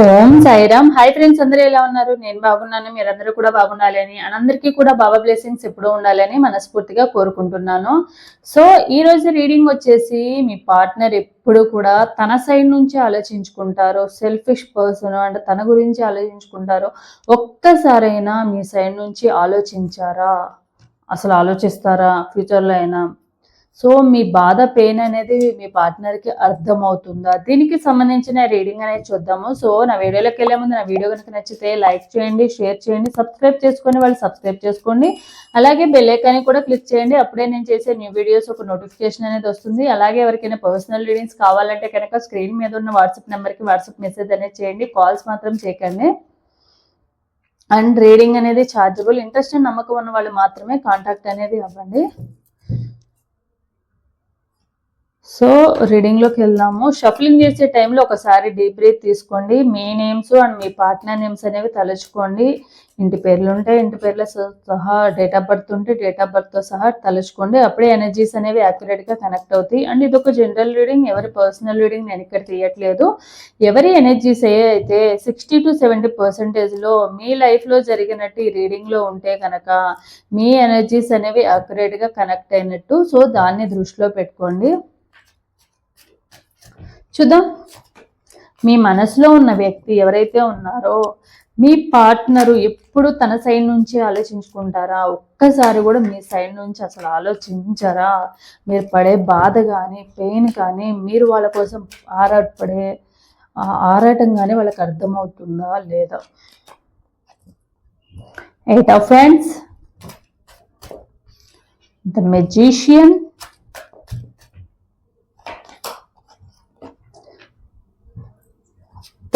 ఓం Sairam hi friends అందరూ ఎలా ఉన్నారు నేను బాగున్నాను మీరందరూ కూడా బాగుండాలని అందరికీ కూడా బాబా బ్లెస్సింగ్స్ ఎప్పుడూ ఉండాలని మనస్ఫూర్తిగా కోరుకుంటున్నాను సో ఈ రోజు రీడింగ్ వచ్చేసి మీ పార్ట్నర్ ఎప్పుడు కూడా తన సైడ్ నుంచి ఆలోచించుకుంటారో సెల్ఫిష్ పర్సన్ అంటే తన గురించి ఆలోచించుకుంటారో ఒక్కసారైనా మీ సైడ్ నుంచి ఆలోచించారా అసలు ఆలోచిస్తారా ఫ్యూచర్లో అయినా సో మీ బాధ పెయిన్ అనేది మీ పార్ట్నర్కి అర్థమవుతుందా దీనికి సంబంధించిన రీడింగ్ అనేది చూద్దాము సో నా వీడియోలోకి వెళ్ళే ముందు నా వీడియో కనుక నచ్చితే లైక్ చేయండి షేర్ చేయండి సబ్స్క్రైబ్ చేసుకొని వాళ్ళు సబ్స్క్రైబ్ చేసుకోండి అలాగే బెల్లైకాన్ని కూడా క్లిక్ చేయండి అప్పుడే నేను చేసే న్యూ వీడియోస్ ఒక నోటిఫికేషన్ అనేది వస్తుంది అలాగే ఎవరికైనా పర్సనల్ రీడింగ్స్ కావాలంటే కనుక స్క్రీన్ మీద ఉన్న వాట్సాప్ నెంబర్కి వాట్సాప్ మెసేజ్ అనేది చేయండి కాల్స్ మాత్రం చేయకండి అండ్ రీడింగ్ అనేది ఛార్జబుల్ ఇంట్రెస్ట్ నమ్మకం ఉన్న వాళ్ళు మాత్రమే కాంటాక్ట్ అనేది అవ్వండి సో రీడింగ్లోకి వెళ్దాము షఫిలింగ్ చేసే టైంలో ఒకసారి డీప్ బ్రీత్ తీసుకోండి మీ నేమ్స్ అండ్ మీ పార్ట్నర్ నేమ్స్ అనేవి తలుచుకోండి ఇంటి పేర్లు ఉంటే ఇంటి పేర్ల సహా డేట్ ఆఫ్ బర్త్ ఉంటే డేట్ ఆఫ్ బర్త్తో సహా తలుచుకోండి అప్పుడే ఎనర్జీస్ అనేవి యాక్యురేట్గా కనెక్ట్ అవుతాయి అండ్ ఇది ఒక జనరల్ రీడింగ్ ఎవరి పర్సనల్ రీడింగ్ నేను ఇక్కడ తీయట్లేదు ఎవరి ఎనర్జీస్ ఏ అయితే సిక్స్టీ టు సెవెంటీ లో మీ లైఫ్లో జరిగినట్టు ఈ రీడింగ్లో ఉంటే కనుక మీ ఎనర్జీస్ అనేవి యాక్యురేట్గా కనెక్ట్ అయినట్టు సో దాన్ని దృష్టిలో పెట్టుకోండి చూద్దాం మీ మనసులో ఉన్న వ్యక్తి ఎవరైతే ఉన్నారో మీ పార్ట్నరు ఎప్పుడు తన సైడ్ నుంచి ఆలోచించుకుంటారా ఒక్కసారి కూడా మీ సైడ్ నుంచి అసలు ఆలోచించరా మీరు పడే బాధ కానీ పెయిన్ కానీ మీరు వాళ్ళ కోసం ఆరాటపడే కానీ వాళ్ళకి అర్థమవుతుందా లేదా eight of friends the magician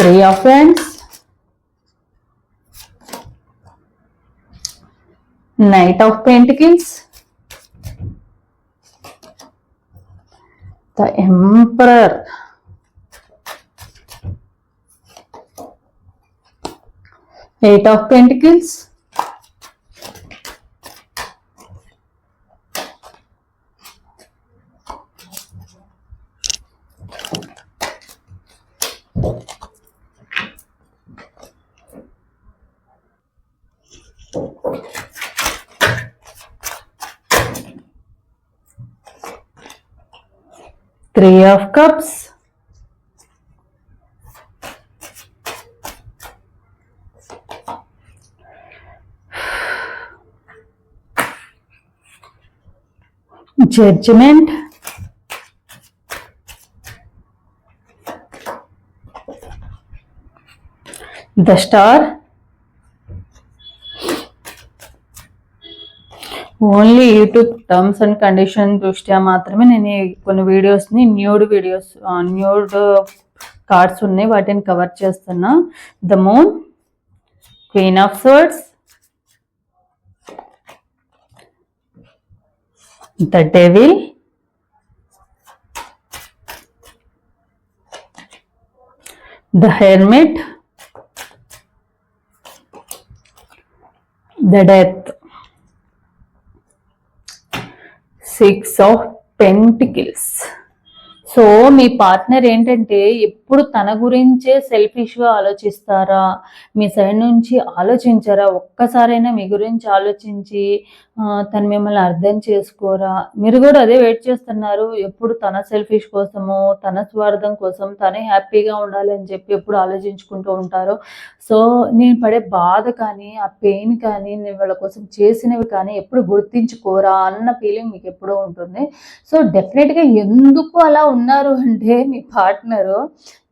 Dear friends, Knight of Pentacles, the Emperor, Eight of Pentacles, three of cups judgment the star only YouTube terms and condition దృష్ట్యా మాత్రమే నేను కొన్ని వీడియోస్ని న్యూడ్ వీడియోస్ న్యూడ్ కార్డ్స్ ఉన్నాయి వాటిని కవర్ చేస్తున్నా the moon queen of swords the devil the hermit the death six of pentacles so me partner ఏంటంటే ఎప్పుడు తన గురించే సెల్ఫిష్గా ఆలోచిస్తారా మీ సైడ్ నుంచి ఆలోచించారా ఒక్కసారైనా మీ గురించి ఆలోచించి తను మిమ్మల్ని అర్థం చేసుకోరా మీరు కూడా అదే వెయిట్ చేస్తున్నారు ఎప్పుడు తన సెల్ఫిష్ కోసము తన స్వార్థం కోసం తనే హ్యాపీగా ఉండాలి అని చెప్పి ఎప్పుడు ఆలోచించుకుంటూ ఉంటారు సో నేను పడే బాధ కానీ ఆ పెయిన్ కానీ నేను వాళ్ళ కోసం చేసినవి కానీ ఎప్పుడు గుర్తించుకోరా అన్న ఫీలింగ్ మీకు ఎప్పుడూ ఉంటుంది సో డెఫినెట్గా ఎందుకు అలా ఉన్న అన్నారు అంటే మీ పార్ట్నరు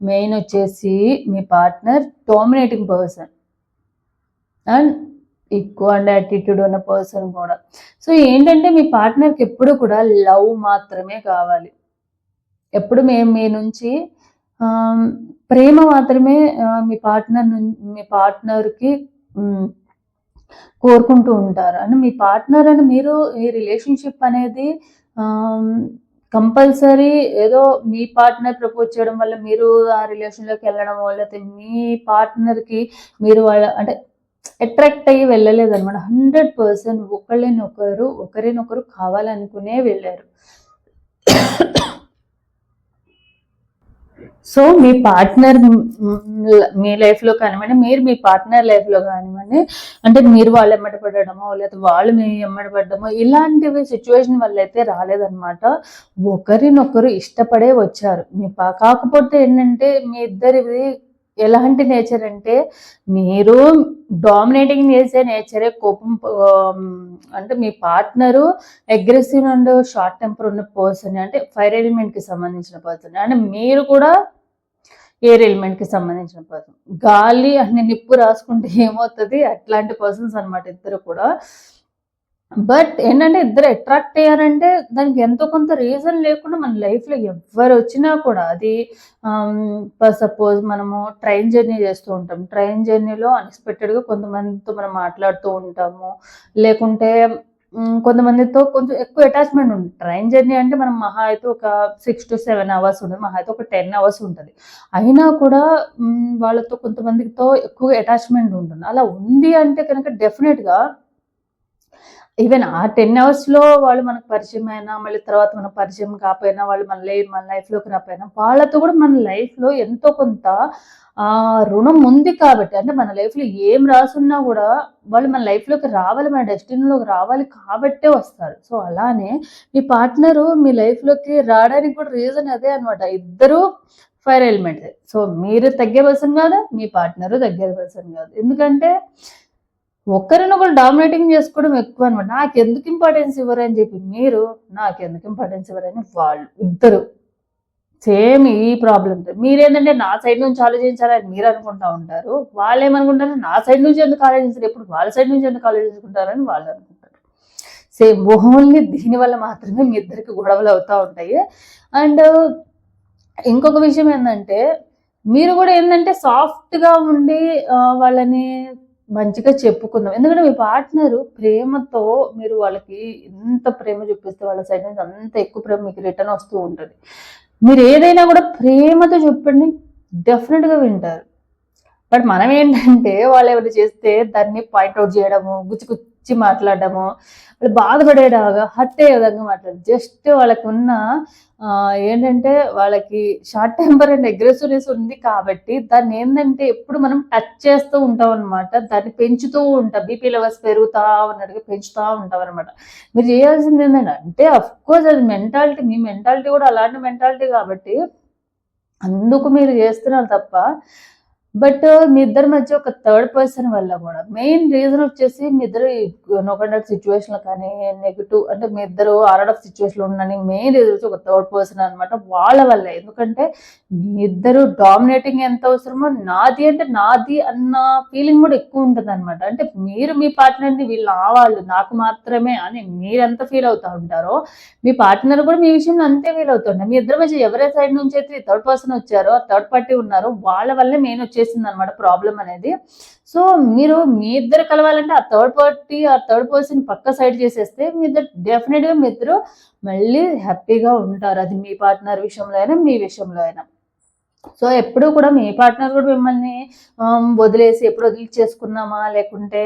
మెయిన్ వచ్చేసి మీ పార్ట్నర్ డామినేటింగ్ పర్సన్ అండ్ ఎక్కువ అండ్ యాటిట్యూడ్ ఉన్న పర్సన్ కూడా సో ఏంటంటే మీ పార్ట్నర్కి ఎప్పుడు కూడా లవ్ మాత్రమే కావాలి ఎప్పుడు మేము మీ నుంచి ప్రేమ మాత్రమే మీ పార్ట్నర్ మీ పార్ట్నర్కి కోరుకుంటూ ఉంటారు అండ్ మీ పార్ట్నర్ అని మీరు ఈ రిలేషన్షిప్ అనేది కంపల్సరీ ఏదో మీ పార్ట్నర్ ప్రపోజ్ చేయడం వల్ల మీరు ఆ రిలేషన్లోకి వెళ్ళడం లేకపోతే మీ పార్ట్నర్కి మీరు వాళ్ళ అంటే అట్రాక్ట్ అయ్యి వెళ్ళలేదు అనమాట హండ్రెడ్ పర్సెంట్ ఒకరు ఒకరినొకరు కావాలనుకునే వెళ్ళారు సో మీ పార్ట్నర్ మీ లైఫ్లో కానివ్వండి మీరు మీ పార్ట్నర్ లైఫ్లో కానివ్వండి అంటే మీరు వాళ్ళు ఎమ్మట పడడమో లేకపోతే వాళ్ళు మీ ఎమ్మట పడడమో ఇలాంటివి సిచ్యువేషన్ వల్ల అయితే రాలేదన్నమాట ఒకరినొకరు ఇష్టపడే వచ్చారు మీ కాకపోతే ఏంటంటే మీ ఇద్దరిది ఎలాంటి నేచర్ అంటే మీరు డామినేటింగ్ చేసే నేచరే కోపం అంటే మీ partner aggressive and short temper ఉన్న పర్సన్ అంటే ఫైర్ ఎలిమెంట్కి సంబంధించిన పర్సన్ అంటే మీరు కూడా ఎయిర్ ఎలిమెంట్కి సంబంధించిన పర్సన్ గాలి అని నిప్పు రాసుకుంటే ఏమవుతుంది అట్లాంటి పర్సన్స్ అనమాట ఇద్దరు కూడా బట్ ఏంటంటే ఇద్దరు అట్రాక్ట్ అయ్యారంటే దానికి ఎంతో కొంత రీజన్ లేకుండా మన లైఫ్లో ఎవరు వచ్చినా కూడా అది సపోజ్ um, మనము ట్రైన్ జర్నీ చేస్తూ ఉంటాం ట్రైన్ జర్నీలో అన్ఎక్స్పెక్టెడ్గా కొంతమందితో మనం మాట్లాడుతూ ఉంటాము లేకుంటే కొంతమందితో కొంచెం ఎక్కువ అటాచ్మెంట్ ఉంటుంది ట్రైన్ జర్నీ అంటే మనం మహా అయితే ఒక సిక్స్ టు సెవెన్ అవర్స్ ఉంటుంది మహా అయితే ఒక టెన్ అవర్స్ ఉంటుంది అయినా కూడా వాళ్ళతో కొంతమందితో ఎక్కువ అటాచ్మెంట్ ఉంటుంది అలా ఉంది అంటే కనుక డెఫినెట్గా ఈవెన్ ఆ టెన్ అవర్స్లో వాళ్ళు మనకు పరిచయం అయినా మళ్ళీ తర్వాత మనకు పరిచయం కాకపోయినా వాళ్ళు మన లైఫ్ మన లైఫ్లోకి రాకపోయినా వాళ్ళతో కూడా మన లైఫ్లో ఎంతో కొంత రుణం ఉంది కాబట్టి అంటే మన లైఫ్లో ఏం రాసున్నా కూడా వాళ్ళు మన లైఫ్లోకి రావాలి మన డెస్టినీలోకి రావాలి కాబట్టే వస్తారు సో అలానే మీ పార్ట్నరు మీ లైఫ్లోకి రావడానికి కూడా రీజన్ అదే అనమాట ఇద్దరు ఫైర్ ఎలిమెంట్ సో మీరు తగ్గే పర్సన్ కాదు మీ పార్ట్నరు తగ్గే పర్సన్ కాదు ఎందుకంటే ఒకరినొకరు డామినేటింగ్ చేసుకోవడం ఎక్కువ అనమాట నాకు ఎందుకు ఇంపార్టెన్స్ ఇవ్వరని చెప్పి మీరు నాకు ఎందుకు ఇంపార్టెన్స్ ఇవ్వరని వాళ్ళు ఇద్దరు సేమ్ ఈ ప్రాబ్లంతో మీరేంటంటే నా సైడ్ నుంచి ఆలోచించాలని మీరు అనుకుంటా ఉంటారు వాళ్ళు ఏమనుకుంటారు నా సైడ్ నుంచి ఎందుకు ఆలోచించారు ఎప్పుడు వాళ్ళ సైడ్ నుంచి ఎందుకు ఆలోచించుకుంటారని వాళ్ళు అనుకుంటారు సేమ్ ఓన్లీ దీనివల్ల మాత్రమే మీ ఇద్దరికి గొడవలు అవుతూ ఉంటాయి అండ్ ఇంకొక విషయం ఏంటంటే మీరు కూడా ఏంటంటే సాఫ్ట్గా ఉండి వాళ్ళని మంచిగా చెప్పుకుందాం ఎందుకంటే మీ పార్ట్నర్ ప్రేమతో మీరు వాళ్ళకి ఎంత ప్రేమ చూపిస్తే వాళ్ళ సైడ్ నుంచి అంత ఎక్కువ ప్రేమ మీకు రిటర్న్ వస్తూ ఉంటుంది మీరు ఏదైనా కూడా ప్రేమతో చెప్పండి డెఫినెట్గా వింటారు బట్ మనం ఏంటంటే వాళ్ళు ఎవరు చేస్తే దాన్ని పాయింట్అవుట్ చేయడము గుచ్చి గుచ్చి పిచ్చి మాట్లాడటము వాళ్ళు బాధపడేలాగా హర్ట్ అయ్యే విధంగా మాట్లాడదు జస్ట్ వాళ్ళకి ఉన్న ఏంటంటే వాళ్ళకి షార్ట్ టెంపర్ అండ్ అగ్రెసివ్నెస్ ఉంది కాబట్టి దాన్ని ఏంటంటే ఎప్పుడు మనం టచ్ చేస్తూ ఉంటాం అనమాట దాన్ని పెంచుతూ ఉంటాం బీపీ లెవెల్స్ పెరుగుతా ఉన్నట్టుగా పెంచుతూ ఉంటాం అనమాట మీరు చేయాల్సింది ఏంటంటే అంటే కోర్స్ అది మెంటాలిటీ మీ మెంటాలిటీ కూడా అలాంటి మెంటాలిటీ కాబట్టి అందుకు మీరు చేస్తున్నారు తప్ప బట్ మీ ఇద్దరి మధ్య ఒక థర్డ్ పర్సన్ వల్ల కూడా మెయిన్ రీజన్ వచ్చేసి మీ ఇద్దరు నో కండక్ట్ సిచ్యువేషన్లో కానీ నెగిటివ్ అంటే మీ ఇద్దరు ఆర్డర్ ఆఫ్ సిచ్యువేషన్లో ఉండని మెయిన్ రీజన్ ఒక థర్డ్ పర్సన్ అనమాట వాళ్ళ వల్ల ఎందుకంటే మీ ఇద్దరు డామినేటింగ్ ఎంత అవసరమో నాది అంటే నాది అన్న ఫీలింగ్ కూడా ఎక్కువ ఉంటుంది అనమాట అంటే మీరు మీ పార్ట్నర్ని వీళ్ళు ఆవాళ్ళు వాళ్ళు నాకు మాత్రమే అని మీరు ఎంత ఫీల్ అవుతా ఉంటారో మీ పార్ట్నర్ కూడా మీ విషయంలో అంతే ఫీల్ అవుతుంటారు మీ ఇద్దరి మధ్య ఎవరే సైడ్ నుంచి అయితే థర్డ్ పర్సన్ వచ్చారో థర్డ్ పార్టీ ఉన్నారో వాళ్ళ వల్లే మెయిన్ వచ్చేసి చేసింది అనమాట ప్రాబ్లం అనేది సో మీరు మీ ఇద్దరు కలవాలంటే ఆ థర్డ్ పార్టీ ఆ థర్డ్ పర్సన్ పక్క సైడ్ చేసేస్తే మీ ఇద్దరు డెఫినెట్గా మీ ఇద్దరు మళ్ళీ హ్యాపీగా ఉంటారు అది మీ పార్ట్నర్ విషయంలో అయినా మీ విషయంలో అయినా సో ఎప్పుడూ కూడా మీ పార్ట్నర్ కూడా మిమ్మల్ని వదిలేసి ఎప్పుడు వదిలి చేసుకున్నామా లేకుంటే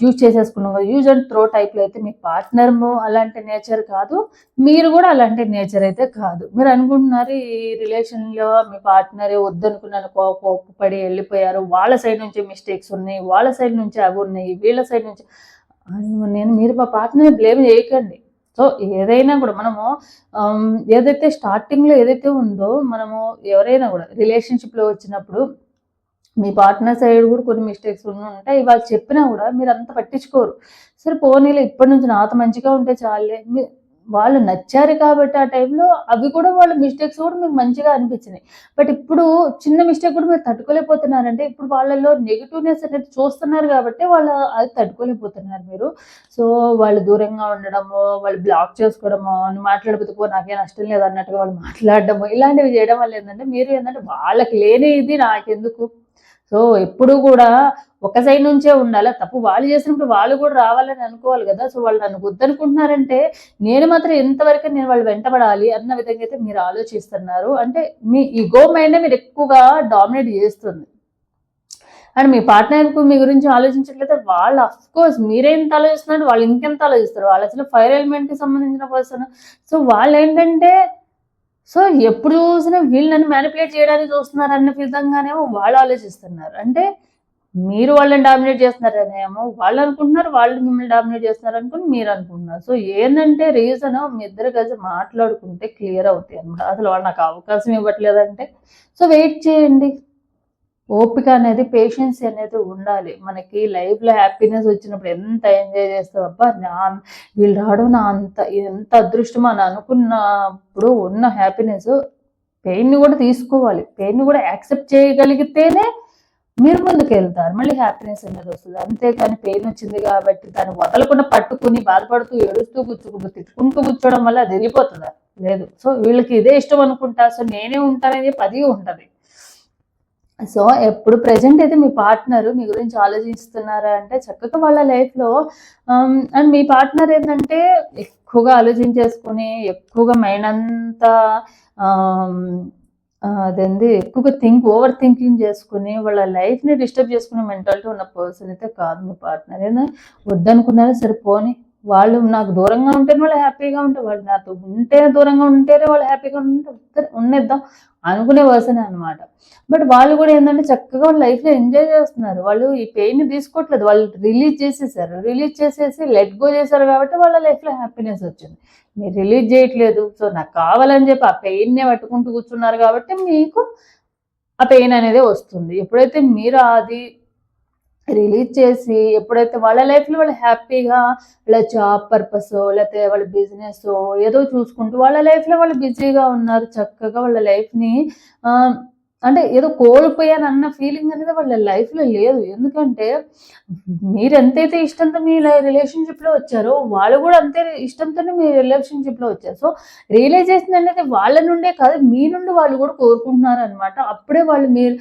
యూజ్ చేసేసుకున్నామా యూజ్ అండ్ త్రో టైప్లో అయితే మీ పార్ట్నర్ అలాంటి నేచర్ కాదు మీరు కూడా అలాంటి నేచర్ అయితే కాదు మీరు అనుకుంటున్నారు ఈ రిలేషన్లో మీ పార్ట్నర్ వద్దనుకున్నాను కోపడి వెళ్ళిపోయారు వాళ్ళ సైడ్ నుంచి మిస్టేక్స్ ఉన్నాయి వాళ్ళ సైడ్ నుంచి అవి ఉన్నాయి వీళ్ళ సైడ్ నుంచి నేను మీరు మా పార్ట్నర్ బ్లేమ్ చేయకండి సో ఏదైనా కూడా మనము ఏదైతే స్టార్టింగ్లో ఏదైతే ఉందో మనము ఎవరైనా కూడా రిలేషన్షిప్లో వచ్చినప్పుడు మీ పార్ట్నర్ సైడ్ కూడా కొన్ని మిస్టేక్స్ ఉంటాయి వాళ్ళు చెప్పినా కూడా మీరు అంత పట్టించుకోరు సరే పోనీలో ఇప్పటి నుంచి నాతో మంచిగా ఉంటే చాలే మీ వాళ్ళు నచ్చారు కాబట్టి ఆ టైంలో అవి కూడా వాళ్ళ మిస్టేక్స్ కూడా మీకు మంచిగా అనిపించినాయి బట్ ఇప్పుడు చిన్న మిస్టేక్ కూడా మీరు తట్టుకోలేకపోతున్నారంటే ఇప్పుడు వాళ్ళలో నెగిటివ్నెస్ అనేది చూస్తున్నారు కాబట్టి వాళ్ళు అది తట్టుకోలేకపోతున్నారు మీరు సో వాళ్ళు దూరంగా ఉండడము వాళ్ళు బ్లాక్ చేసుకోవడము నువ్వు మాట్లాడకపోతే పో నాకేం నష్టం లేదు అన్నట్టుగా వాళ్ళు మాట్లాడడము ఇలాంటివి చేయడం వల్ల ఏంటంటే మీరు ఏంటంటే వాళ్ళకి లేని ఇది నాకెందుకు సో ఎప్పుడు కూడా ఒక సైడ్ నుంచే ఉండాలా తప్పు వాళ్ళు చేసినప్పుడు వాళ్ళు కూడా రావాలని అనుకోవాలి కదా సో వాళ్ళు నన్ను వద్దనుకుంటున్నారంటే నేను మాత్రం ఎంతవరకు నేను వాళ్ళు వెంటబడాలి అన్న విధంగా అయితే మీరు ఆలోచిస్తున్నారు అంటే మీ ఈగో మైండే మీరు ఎక్కువగా డామినేట్ చేస్తుంది అండ్ మీ పార్ట్నర్కు మీ గురించి ఆలోచించట్లయితే వాళ్ళు అఫ్ కోర్స్ మీరెంత ఆలోచిస్తున్నారు వాళ్ళు ఇంకెంత ఆలోచిస్తారు వాళ్ళు అసలు ఫైర్ ఎలిమెంట్కి సంబంధించిన పర్సన్ సో వాళ్ళు ఏంటంటే సో ఎప్పుడు చూసినా వీళ్ళు నన్ను మ్యానిపులేట్ చేయడానికి చూస్తున్నారు అన్న విధంగానేమో వాళ్ళు ఆలోచిస్తున్నారు అంటే మీరు వాళ్ళని డామినేట్ చేస్తున్నారనేమో వాళ్ళు అనుకుంటున్నారు వాళ్ళు మిమ్మల్ని డామినేట్ చేస్తున్నారు అనుకుని మీరు అనుకుంటున్నారు సో ఏంటంటే రీజన్ మీ ఇద్దరు కలిసి మాట్లాడుకుంటే క్లియర్ అవుతాయి అనమాట అసలు వాళ్ళు నాకు అవకాశం ఇవ్వట్లేదంటే సో వెయిట్ చేయండి ఓపిక అనేది పేషెన్స్ అనేది ఉండాలి మనకి లైఫ్లో హ్యాపీనెస్ వచ్చినప్పుడు ఎంత ఎంజాయ్ చేస్తావు అబ్బా నా వీళ్ళు రావడం నా అంత ఎంత అదృష్టం అని అనుకున్నప్పుడు ఉన్న హ్యాపీనెస్ పెయిన్ని కూడా తీసుకోవాలి పెయిన్ని కూడా యాక్సెప్ట్ చేయగలిగితేనే మీరు ముందుకు వెళ్తారు మళ్ళీ హ్యాపీనెస్ అనేది వస్తుంది అంతేకాని పెయిన్ వచ్చింది కాబట్టి దాన్ని వదలకుండా పట్టుకుని బాధపడుతూ ఏడుస్తూ గుచ్చుకుంటూ తిట్టుకుంటూ కూర్చోవడం వల్ల అది వెళ్ళిపోతుందా లేదు సో వీళ్ళకి ఇదే ఇష్టం అనుకుంటా సో నేనే ఉంటానని పది ఉంటుంది సో ఎప్పుడు ప్రజెంట్ అయితే మీ పార్ట్నర్ మీ గురించి ఆలోచిస్తున్నారా అంటే చక్కగా వాళ్ళ లైఫ్లో అండ్ um, మీ పార్ట్నర్ ఏంటంటే ఎక్కువగా ఆలోచించేసుకుని ఎక్కువగా మైండ్ అంతా um, అదేంది ఎక్కువగా థింక్ ఓవర్ థింకింగ్ చేసుకుని వాళ్ళ లైఫ్ని డిస్టర్బ్ చేసుకునే మెంటాలిటీ ఉన్న పర్సన్ అయితే కాదు మీ పార్ట్నర్ ఏదైనా వద్దనుకున్నారా సరే పోనీ వాళ్ళు నాకు దూరంగా ఉంటేనే వాళ్ళు హ్యాపీగా ఉంటారు వాళ్ళు నాతో ఉంటే దూరంగా ఉంటేనే వాళ్ళు హ్యాపీగా ఉంటారు ఉండేద్దాం అనుకునే వర్సనే అనమాట బట్ వాళ్ళు కూడా ఏంటంటే చక్కగా వాళ్ళ లైఫ్లో ఎంజాయ్ చేస్తున్నారు వాళ్ళు ఈ పెయిన్ తీసుకోవట్లేదు వాళ్ళు రిలీజ్ చేసేసారు రిలీజ్ చేసేసి లెట్ గో చేశారు కాబట్టి వాళ్ళ లైఫ్లో హ్యాపీనెస్ వచ్చింది మీరు రిలీజ్ చేయట్లేదు సో నాకు కావాలని చెప్పి ఆ పెయిన్నే పట్టుకుంటూ కూర్చున్నారు కాబట్టి మీకు ఆ పెయిన్ అనేది వస్తుంది ఎప్పుడైతే మీరు అది రిలీజ్ చేసి ఎప్పుడైతే వాళ్ళ లైఫ్లో వాళ్ళు హ్యాపీగా వాళ్ళ జాబ్ పర్పస్ లేకపోతే వాళ్ళ బిజినెస్ ఏదో చూసుకుంటూ వాళ్ళ లైఫ్లో వాళ్ళు బిజీగా ఉన్నారు చక్కగా వాళ్ళ లైఫ్ని అంటే ఏదో కోల్పోయాను అన్న ఫీలింగ్ అనేది వాళ్ళ లైఫ్లో లేదు ఎందుకంటే మీరు ఎంతైతే ఇష్టంతో మీ రిలేషన్షిప్లో వచ్చారో వాళ్ళు కూడా అంతే ఇష్టంతోనే మీ రిలేషన్షిప్లో వచ్చారు సో రియలైజేషన్ అనేది వాళ్ళ నుండే కాదు మీ నుండి వాళ్ళు కూడా కోరుకుంటున్నారు అనమాట అప్పుడే వాళ్ళు మీరు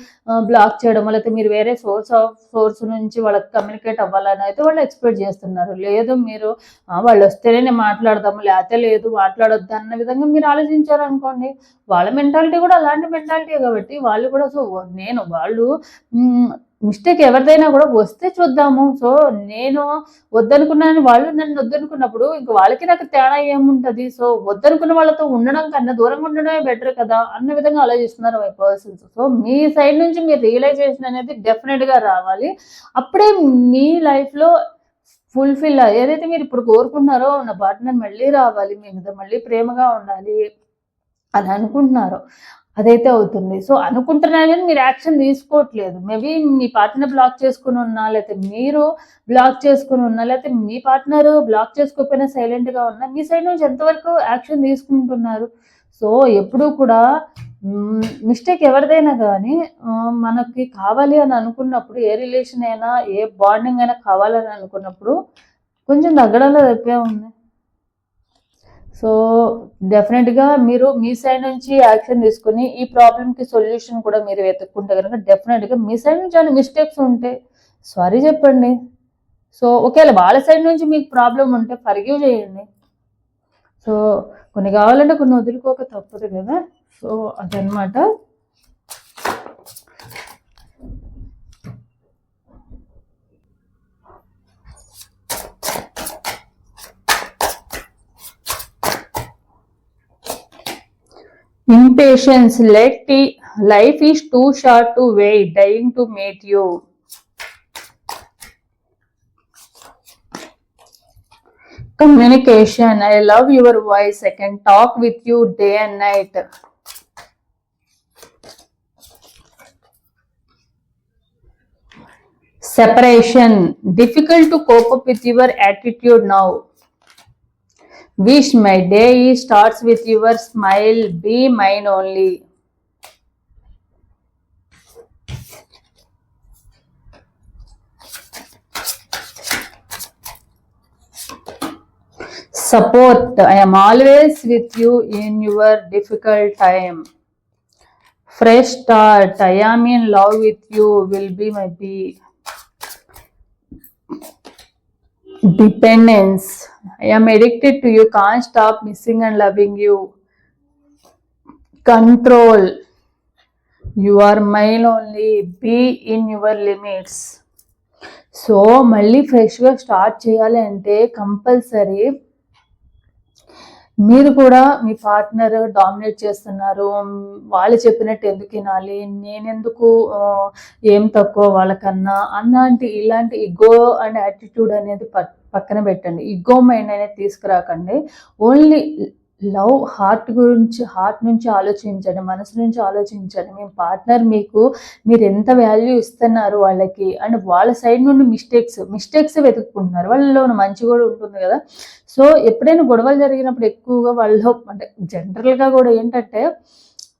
బ్లాక్ చేయడం లేకపోతే మీరు వేరే సోర్స్ ఆఫ్ సోర్స్ నుంచి వాళ్ళకి కమ్యూనికేట్ అవ్వాలని అయితే వాళ్ళు ఎక్స్పెక్ట్ చేస్తున్నారు లేదు మీరు వాళ్ళు వస్తేనే మాట్లాడదాము లేకపోతే లేదు మాట్లాడొద్దు అన్న విధంగా మీరు ఆలోచించారు అనుకోండి వాళ్ళ మెంటాలిటీ కూడా అలాంటి మెంటాలిటీ కాబట్టి వాళ్ళు కూడా సో నేను వాళ్ళు మిస్టేక్ ఎవరిదైనా కూడా వస్తే చూద్దాము సో నేను వద్దనుకున్నాను వాళ్ళు నన్ను వద్దనుకున్నప్పుడు ఇంకా వాళ్ళకి నాకు తేడా ఏముంటుంది సో వద్దనుకున్న వాళ్ళతో ఉండడం కన్నా దూరంగా ఉండడమే బెటర్ కదా అన్న విధంగా ఆలోచిస్తున్నారు మై పర్సన్స్ సో మీ సైడ్ నుంచి మీ రియలైజేషన్ అనేది డెఫినెట్గా రావాలి అప్పుడే మీ లైఫ్లో ఫుల్ఫిల్ ఏదైతే మీరు ఇప్పుడు కోరుకున్నారో నా పార్ట్నర్ మళ్ళీ రావాలి మీ మీద మళ్ళీ ప్రేమగా ఉండాలి అని అనుకుంటున్నారు అదైతే అవుతుంది సో అనుకుంటున్నా కానీ మీరు యాక్షన్ తీసుకోవట్లేదు మేబీ మీ పార్ట్నర్ బ్లాక్ చేసుకుని ఉన్నా లేకపోతే మీరు బ్లాక్ చేసుకుని ఉన్నా లేకపోతే మీ పార్ట్నర్ బ్లాక్ చేసుకోకపోయినా సైలెంట్గా ఉన్నా మీ సైడ్ నుంచి ఎంతవరకు యాక్షన్ తీసుకుంటున్నారు సో ఎప్పుడూ కూడా మిస్టేక్ ఎవరిదైనా కానీ మనకి కావాలి అని అనుకున్నప్పుడు ఏ రిలేషన్ అయినా ఏ బాండింగ్ అయినా కావాలని అనుకున్నప్పుడు కొంచెం తగ్గడంలో తప్పే ఉంది సో డెఫినెట్గా మీరు మీ సైడ్ నుంచి యాక్షన్ తీసుకుని ఈ ప్రాబ్లంకి సొల్యూషన్ కూడా మీరు వెతుక్కుంటే కనుక డెఫినెట్గా మీ సైడ్ నుంచి చాలా మిస్టేక్స్ ఉంటే సారీ చెప్పండి సో ఒకవేళ వాళ్ళ సైడ్ నుంచి మీకు ప్రాబ్లం ఉంటే ఫర్గ్యూ చేయండి సో కొన్ని కావాలంటే కొన్ని వదులుకోక తప్పదు కదా సో అదనమాట impatience let the life is too short to wait dying to meet you communication i love your voice i can talk with you day and night separation difficult to cope up with your attitude now Wish my day starts with your smile. Be mine only. Support. I am always with you in your difficult time. Fresh start. I am in love with you. Will be my be. Dependence. I am addicted to you can stop missing and loving you control you are mile only be in your limits so మళ్ళీ ఫ్రెష్గా start చేయాలి అంటే compulsory మీరు కూడా మీ partner dominate చేస్తున్నారు వాళ్ళు చెప్పినట్టు ఎందుకు వినాలి నేనెందుకు ఏం తక్కువ వాళ్ళకన్నా అలాంటి ఇలాంటి ఇగో అండ్ యాటిట్యూడ్ అనేది పక్కన పెట్టండి ఇగో మైండ్ అనేది తీసుకురాకండి ఓన్లీ లవ్ హార్ట్ గురించి హార్ట్ నుంచి ఆలోచించండి మనసు నుంచి ఆలోచించండి మీ పార్ట్నర్ మీకు మీరు ఎంత వాల్యూ ఇస్తున్నారు వాళ్ళకి అండ్ వాళ్ళ సైడ్ నుండి మిస్టేక్స్ మిస్టేక్స్ వెతుక్కుంటున్నారు వాళ్ళలో మంచి కూడా ఉంటుంది కదా సో ఎప్పుడైనా గొడవలు జరిగినప్పుడు ఎక్కువగా వాళ్ళు అంటే జనరల్గా కూడా ఏంటంటే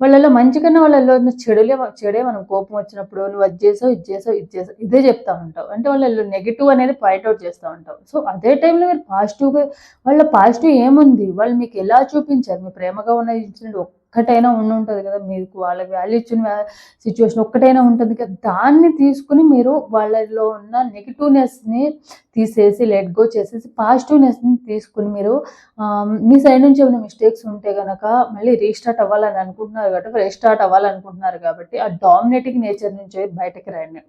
వాళ్ళలో మంచిగానే వాళ్ళలో చెడులే చెడే మనం కోపం వచ్చినప్పుడు నువ్వు అది చేసావు ఇది చేసావు ఇది చేసావు ఇదే చెప్తా ఉంటావు అంటే వాళ్ళలో నెగిటివ్ అనేది పాయింట్అవుట్ చేస్తూ ఉంటావు సో అదే టైంలో మీరు పాజిటివ్గా వాళ్ళ పాజిటివ్ ఏముంది వాళ్ళు మీకు ఎలా చూపించారు మీ ప్రేమగా ఉన్న ఇన్సిడెంట్ ఒక్కటైనా ఉండి ఉంటుంది కదా మీకు వాళ్ళకి వాల్యూ ఇచ్చిన సిచ్యువేషన్ ఒక్కటైనా ఉంటుంది కదా దాన్ని తీసుకుని మీరు వాళ్ళలో ఉన్న నెగిటివ్నెస్ని తీసేసి లెట్ గో చేసేసి పాజిటివ్నెస్ని తీసుకుని మీరు మీ సైడ్ నుంచి ఏమైనా మిస్టేక్స్ ఉంటే కనుక మళ్ళీ రీస్టార్ట్ అవ్వాలని అనుకుంటున్నారు కాబట్టి రీస్టార్ట్ అవ్వాలనుకుంటున్నారు కాబట్టి ఆ డామినేటింగ్ నేచర్ నుంచి బయటకు రండి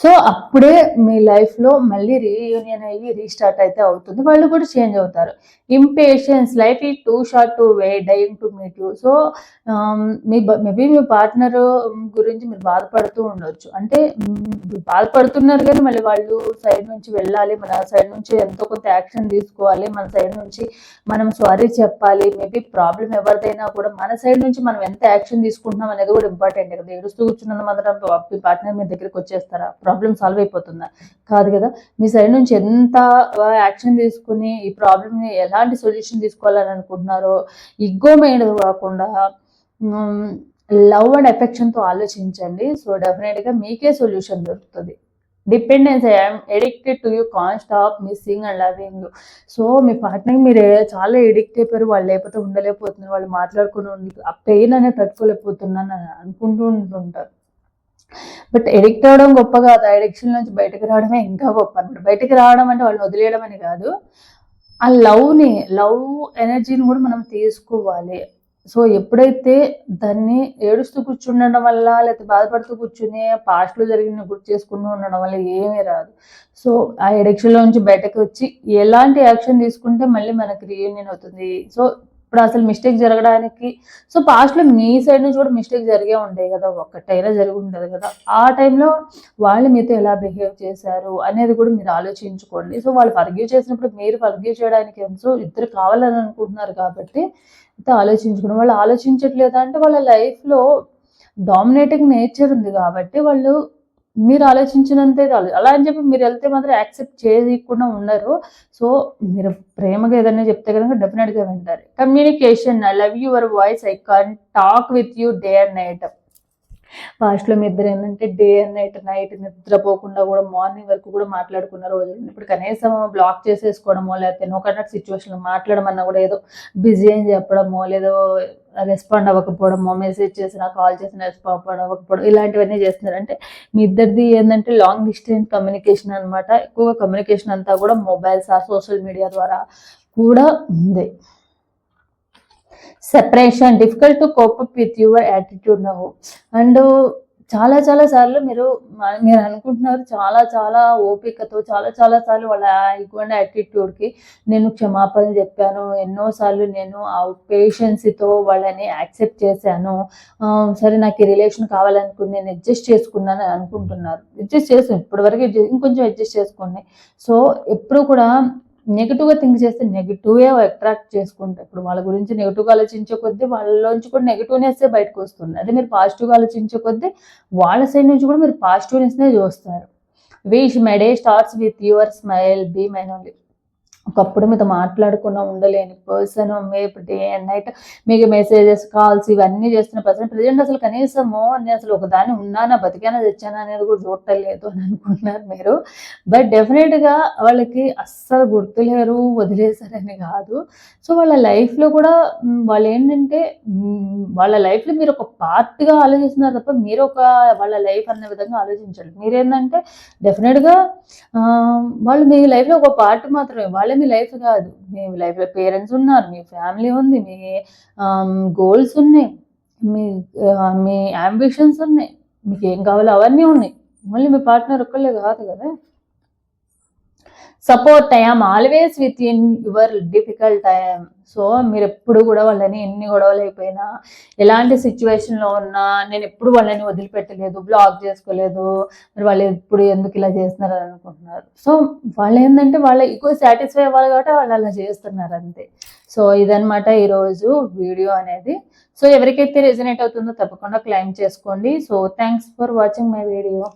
సో అప్పుడే మీ లైఫ్లో మళ్ళీ రీయూనియన్ అయ్యి రీస్టార్ట్ అయితే అవుతుంది వాళ్ళు కూడా చేంజ్ అవుతారు ఇంపేషన్స్ లైఫ్ ఈ too short to way dying to meet you so um, మీ మేబీ మీ పార్ట్నర్ um, గురించి మీరు బాధపడుతూ ఉండొచ్చు అంటే బాధపడుతున్నారు కానీ మళ్ళీ వాళ్ళు సైడ్ నుంచి వెళ్ళాలి మన సైడ్ నుంచి ఎంతో కొంత యాక్షన్ తీసుకోవాలి మన సైడ్ నుంచి మనం సారీ చెప్పాలి మేబీ ప్రాబ్లం ఎవరిదైనా కూడా మన సైడ్ నుంచి మనం ఎంత యాక్షన్ తీసుకుంటున్నాం అనేది కూడా ఇంపార్టెంట్ కదా ఏడుస్తూ కూర్చున్నది మాత్రం పార్ట్నర్ మీ దగ్గరికి వచ్చే చేస్తారా ప్రాబ్లం సాల్వ్ అయిపోతుందా కాదు కదా మీ సైడ్ నుంచి ఎంత యాక్షన్ తీసుకుని ఈ ప్రాబ్లమ్ని ఎలాంటి సొల్యూషన్ తీసుకోవాలని అనుకుంటున్నారో ఇగ్గో మైండ్ కాకుండా లవ్ అండ్ ఎఫెక్షన్తో ఆలోచించండి సో డెఫినెట్గా మీకే సొల్యూషన్ దొరుకుతుంది dependence I'm addicted to you can stop missing and loving so మీ పార్ట్నర్కి మీరు చాలా ఎడిక్ట్ అయిపోయారు వాళ్ళు లేకపోతే ఉండలేకపోతున్నారు వాళ్ళు మాట్లాడుకుని ఆ పెయిన్ అనేది తట్టుకోలేకపోతున్నాను అని అనుకుంటూ ఉంటుంటారు బట్ ఎడిక్ట్ అవడం గొప్ప కాదు ఆ ఎడిక్షన్ నుంచి బయటకు రావడమే ఇంకా గొప్ప అనమాట బయటకు రావడం అంటే వాళ్ళని వదిలేయడం అని కాదు ఆ లవ్ని లవ్ ఎనర్జీని కూడా మనం తీసుకోవాలి సో ఎప్పుడైతే దాన్ని ఏడుస్తూ కూర్చుండడం వల్ల లేకపోతే బాధపడుతూ కూర్చుని పాస్ట్లో జరిగిన గుర్తు చేసుకుంటూ ఉండడం వల్ల ఏమీ రాదు సో ఆ ఎడిక్షన్లో నుంచి బయటకు వచ్చి ఎలాంటి యాక్షన్ తీసుకుంటే మళ్ళీ మనకి రీయూనియన్ అవుతుంది సో ఇప్పుడు అసలు మిస్టేక్ జరగడానికి సో లో మీ సైడ్ నుంచి కూడా మిస్టేక్ జరిగే ఉంటాయి కదా ఒక్కటైనా జరిగి ఉండదు కదా ఆ టైంలో వాళ్ళు మీతో ఎలా బిహేవ్ చేశారు అనేది కూడా మీరు ఆలోచించుకోండి సో వాళ్ళు ఫర్గ్యూ చేసినప్పుడు మీరు ఫర్గ్యూ చేయడానికి సో ఇద్దరు కావాలని అనుకుంటున్నారు కాబట్టి అయితే ఆలోచించుకోండి వాళ్ళు ఆలోచించట్లేదు అంటే వాళ్ళ లైఫ్ లో డామినేటింగ్ నేచర్ ఉంది కాబట్టి వాళ్ళు మీరు ఆలోచించినంతే అలా అని చెప్పి మీరు వెళ్తే మాత్రం యాక్సెప్ట్ చేయకుండా ఉండరు సో మీరు ప్రేమగా ఏదైనా చెప్తే కనుక డెఫినెట్గా వింటారు communication I love your voice I can talk with you day and night లో మీ ఇద్దరు ఏంటంటే డే అండ్ నైట్ నైట్ నిద్రపోకుండా కూడా మార్నింగ్ వరకు కూడా మాట్లాడుకున్న రోజు ఇప్పుడు కనీసం బ్లాక్ చేసేసుకోవడమో లేకపోతే నో కన్నట్ సిచ్యువేషన్లో మాట్లాడమన్నా కూడా ఏదో బిజీ అని చెప్పడమో లేదో రెస్పాండ్ అవ్వకపోవడము మెసేజ్ చేసినా కాల్ చేసినా రెస్పాండ్ అవ్వకపోవడం ఇలాంటివన్నీ చేస్తున్నారు అంటే మీ ఇద్దరిది ఏంటంటే లాంగ్ డిస్టెన్స్ కమ్యూనికేషన్ అనమాట ఎక్కువగా కమ్యూనికేషన్ అంతా కూడా మొబైల్స్ ఆ సోషల్ మీడియా ద్వారా కూడా ఉంది separation difficult to cope up with your attitude నవ్వు అండ్ చాలా చాలా సార్లు మీరు మీరు అనుకుంటున్నారు చాలా చాలా ఓపికతో చాలా చాలా సార్లు వాళ్ళ ఇటువంటి కి నేను క్షమాపణ చెప్పాను ఎన్నోసార్లు నేను ఆ పేషెన్సీతో వాళ్ళని యాక్సెప్ట్ చేశాను సరే నాకు ఈ రిలేషన్ కావాలనుకుని నేను అడ్జస్ట్ చేసుకున్నాను అనుకుంటున్నారు అడ్జస్ట్ చేసాను ఇప్పటివరకు ఇంకొంచెం అడ్జస్ట్ చేసుకోండి సో ఎప్పుడు కూడా నెగిటివ్గా థింక్ చేస్తే నెగిటివే అట్రాక్ట్ చేసుకుంటారు ఇప్పుడు వాళ్ళ గురించి నెగిటివ్గా ఆలోచించే కొద్దీ వాళ్ళలోంచి కూడా నెగిటివ్నెస్సే బయటకు వస్తుంది అదే మీరు పాజిటివ్గా ఆలోచించే కొద్దీ వాళ్ళ సైడ్ నుంచి కూడా మీరు పాజిటివ్నెస్నే చూస్తారు wish my day starts with your smile be my only ఒకప్పుడు మీతో మాట్లాడుకున్న ఉండలేని పర్సన్ మీరు డే అండ్ నైట్ మీకు మెసేజెస్ కాల్స్ ఇవన్నీ చేస్తున్న పర్సన్ ప్రజెంట్ అసలు కనీసము నేను అసలు ఒక దాన్ని ఉన్నానా బతికానా తెచ్చానా అనేది కూడా చూడటం లేదు అని అనుకుంటున్నారు మీరు బట్ డెఫినెట్గా వాళ్ళకి అస్సలు గుర్తులేరు వదిలేశారని కాదు సో వాళ్ళ లైఫ్లో కూడా వాళ్ళు ఏంటంటే వాళ్ళ లైఫ్లో మీరు ఒక పార్ట్గా ఆలోచిస్తున్నారు తప్ప మీరు ఒక వాళ్ళ లైఫ్ అన్న విధంగా ఆలోచించాలి మీరేంటంటే డెఫినెట్గా వాళ్ళు మీ లైఫ్లో ఒక పార్ట్ మాత్రమే వాళ్ళే మీ లైఫ్ కాదు మీ లైఫ్లో పేరెంట్స్ ఉన్నారు మీ ఫ్యామిలీ ఉంది మీ గోల్స్ ఉన్నాయి మీ మీ అంబిషన్స్ ఉన్నాయి మీకు ఏం కావాలో అవన్నీ ఉన్నాయి మళ్ళీ మీ పార్ట్నర్ ఒక్కళ్ళే కాదు కదా support I am always with in your difficult time so మీరు ఎప్పుడు కూడా వాళ్ళని ఎన్ని గొడవలు అయిపోయినా ఎలాంటి సిచ్యువేషన్లో ఉన్నా నేను ఎప్పుడు వాళ్ళని వదిలిపెట్టలేదు బ్లాక్ చేసుకోలేదు మరి వాళ్ళు ఎప్పుడు ఎందుకు ఇలా చేస్తున్నారు అని అనుకుంటున్నారు సో వాళ్ళు ఏంటంటే వాళ్ళ ఎక్కువ సాటిస్ఫై అవ్వాలి కాబట్టి వాళ్ళు అలా చేస్తున్నారు అంతే సో ఇదనమాట ఈరోజు వీడియో అనేది సో ఎవరికైతే రెజనేట్ అవుతుందో తప్పకుండా క్లైమ్ చేసుకోండి so thanks for watching my video